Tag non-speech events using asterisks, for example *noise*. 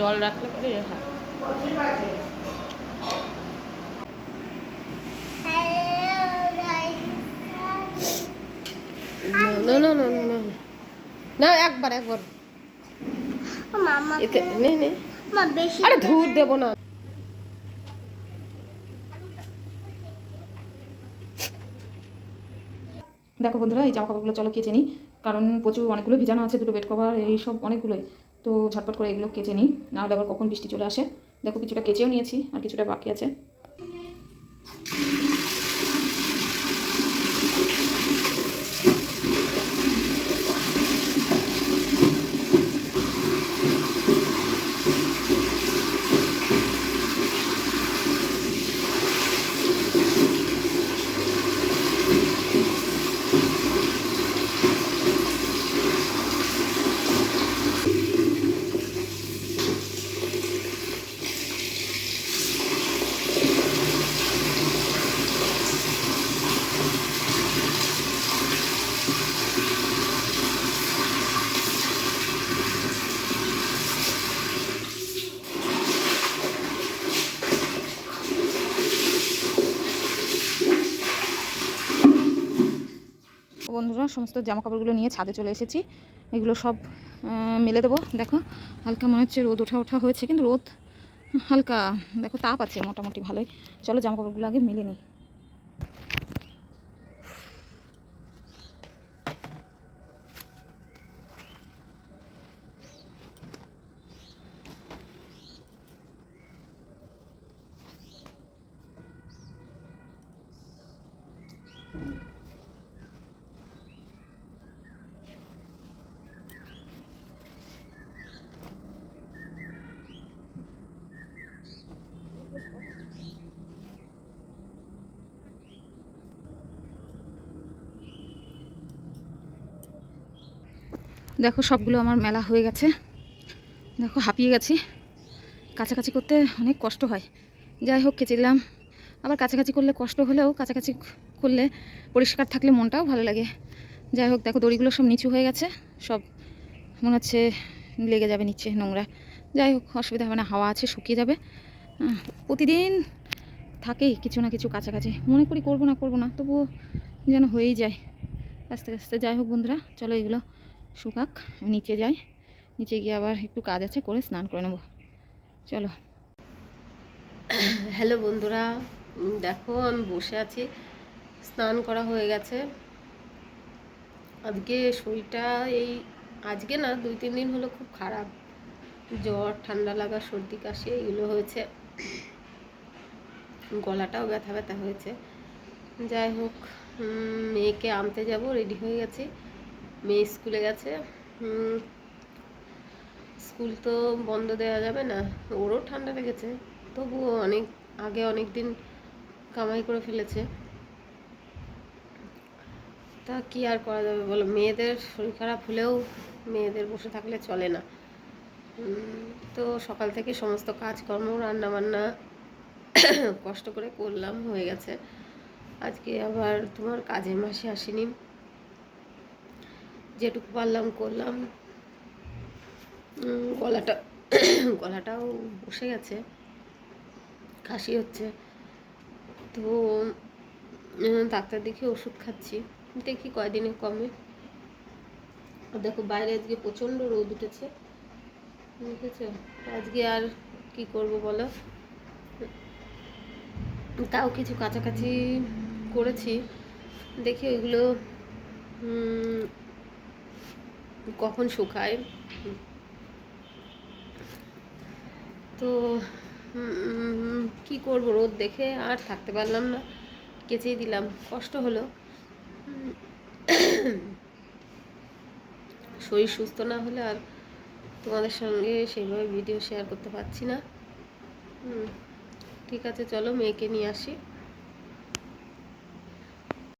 জল রাখলে পরে হয়। না না না না না না একবার একবার। নে নে। বেশি আরে ধূর দেবো না। দেখো বন্ধুরা এই জামা কাপড়গুলো চলো কেচে নিই কারণ প্রচুর অনেকগুলো ভিজানো আছে দুটো বেড কভার এইসব অনেকগুলোই। তো ঝটপট করে এগুলো কেচে নিই। নাহলে আবার কখন বৃষ্টি চলে আসে। দেখো কিছুটা কেচেও নিয়েছি আর কিছুটা বাকি আছে তো বন্ধুরা সমস্ত জামা কাপড়গুলো নিয়ে ছাদে চলে এসেছি। এগুলো সব মেলে দেবো। দেখো, হালকা মনে হচ্ছে রোদ ওঠা ওঠা হয়েছে, কিন্তু রোদ, হালকা, দেখো তাপ আছে মোটামুটি ভালোই। চলো জামা কাপড়গুলো আগে মেলে নিই। দেখো সবগুলো আমার মেলা হয়ে গেছে। দেখো হাঁপিয়ে গেছি। কাছাকাছি করতে অনেক কষ্ট হয়। যাই হোক, কেচে আবার কাছাকাছি করলে কষ্ট হলেও কাছাকাছি করলে পরিষ্কার থাকলে মনটাও ভালো লাগে। যাই হোক, দেখো দড়িগুলো সব নিচু হয়ে গেছে। সব মনে হচ্ছে লেগে যাবে নিচে নোংরা। যাই হোক, অসুবিধা হবে না, হাওয়া আছে, শুকিয়ে যাবে। প্রতিদিন থাকেই কিছু না কিছু কাছাকাছি। মনে করি করব না করব না, তবুও যেন হয়েই যায়। আস্তে আস্তে, যাই হোক বন্ধুরা, চলো এগুলো শুকাক, নিচে যাই। নিচে গিয়ে আবার একটু কাজ আছে, করে স্নান করে নেব। চলো। হ্যালো বন্ধুরা, দেখো আমি বসে আছি। স্নান করা হয়ে গেছে। আজকে শরীরটা এই আজকে না, দুই তিন দিন হলো খুব খারাপ। জ্বর, ঠান্ডা লাগা, সর্দি, কাশি, এগুলো হয়েছে। গলাটাও ব্যথা ব্যথা হয়েছে। যাই হোক মেয়েকে আনতে যাব, রেডি হয়ে গেছি। মেয়ে স্কুলে গেছে। স্কুল তো বন্ধ দেওয়া যাবে না। ওরও ঠান্ডা লেগেছে। তবুও অনেক, আগে অনেক দিন কামাই করে ফেলেছে। তা কি আর করা যাবে বলো? মেয়েদের শরীর খারাপ হলেও মেয়েদের বসে থাকলে চলে না। তো সকাল থেকে সমস্ত কাজকর্ম রান্না বান্না *coughs* কষ্ট করে করলাম, হয়ে গেছে। আজকে আবার তোমার কাজের মাসে আসেনি। যেটুকু পারলাম করলাম। গলাটা, গলাটাও বসে গেছে। কাশি হচ্ছে। তো ডাক্তার দেখে ওষুধ খাচ্ছি। দেখি কয়দিনে কমে। দেখো, বাইরে আজকে প্রচণ্ড রোদ উঠেছে। বুঝেছ? আজকে আর কি করব বলো? তাও কিছু কাছাকাছি করেছি। দেখি ওইগুলো কখন শুকায়? তো কি করব রোদ দেখে আর থাকতে পারলাম না। কেচেই দিলাম, কষ্ট হলো। শরীর সুস্থ না হলে আর তোমাদের সঙ্গে সেইভাবে ভিডিও শেয়ার করতে পারছি না। ঠিক আছে, চলো মেয়েকে নিয়ে আসি।